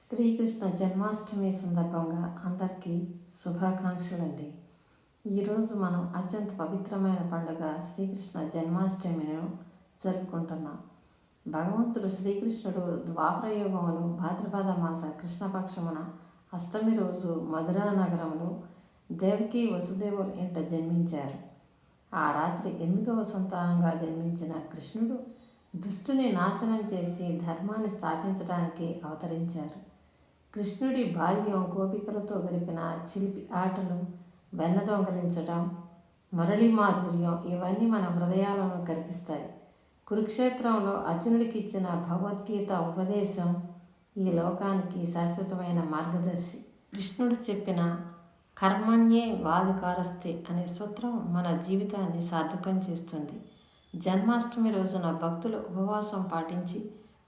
శ్రీకృష్ణ జన్మాష్టమి సందర్భంగా అందరికీ శుభాకాంక్షలండి. ఈరోజు మనం అత్యంత పవిత్రమైన పండుగ శ్రీకృష్ణ జన్మాష్టమిను జరుపుకుంటున్నాం. భగవంతుడు శ్రీకృష్ణుడు ద్వాపరయుగంలో భాద్రపద మాస కృష్ణపక్షమున అష్టమి రోజు మధురా నగరంలో దేవకి వసుదేవుల ఇంట జన్మించారు. ఆ రాత్రి ఎనిమిదవ సంతానంగా జన్మించిన కృష్ణుడు దుష్టుని నాశనం చేసి ధర్మాన్ని స్థాపించడానికి అవతరించారు. కృష్ణుడి బాల్యం గోపికలతో గడిపిన చిలిపి ఆటలు వెన్న దొంగలించడం మురళీ మాధుర్యం ఇవన్నీ మన హృదయాలను కరిగిస్తాయి. కురుక్షేత్రంలో అర్జునుడికి ఇచ్చిన భగవద్గీత ఉపదేశం ఈ లోకానికి శాశ్వతమైన మార్గదర్శి. కృష్ణుడు చెప్పిన కర్మణ్యే వాదుకారస్తే అనే సూత్రం మన జీవితాన్ని సార్థకం చేస్తుంది. జన్మాష్టమి రోజున భక్తులు ఉపవాసం పాటించి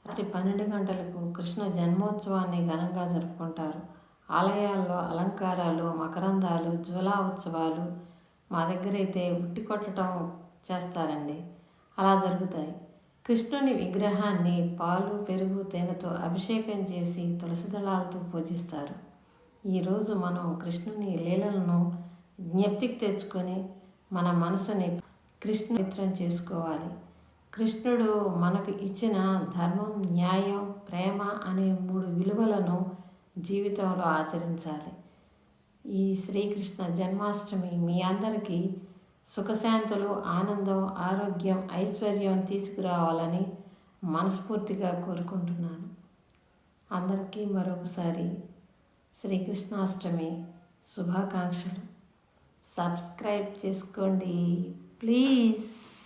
రాత్రి పన్నెండు గంటలకు కృష్ణ జన్మోత్సవాన్ని ఘనంగా జరుపుకుంటారు. ఆలయాల్లో అలంకారాలు మకరందాలు జ్వలా ఉత్సవాలు మా దగ్గర అయితే ఉట్టి కొట్టడం చేస్తారండి. అలా జరుగుతాయి. కృష్ణుని విగ్రహాన్ని పాలు పెరుగు తేనెతో అభిషేకం చేసి తులసి దళాలతో పూజిస్తారు. ఈరోజు మనం కృష్ణుని లీలలను జ్ఞప్తికి తెచ్చుకొని మన మనసుని కృష్ణ మిత్రం చేసుకోవాలి. కృష్ణుడు మనకు ఇచ్చిన ధర్మం న్యాయం ప్రేమ అనే మూడు విలువలను జీవితంలో ఆచరించాలి. ఈ శ్రీకృష్ణ జన్మాష్టమి మీ అందరికీ సుఖశాంతులు ఆనందం ఆరోగ్యం ఐశ్వర్యం తీసుకురావాలని మనస్ఫూర్తిగా కోరుకుంటున్నాను. అందరికీ మరొకసారి శ్రీకృష్ణాష్టమి శుభాకాంక్షలు. సబ్స్క్రైబ్ చేసుకోండి. please.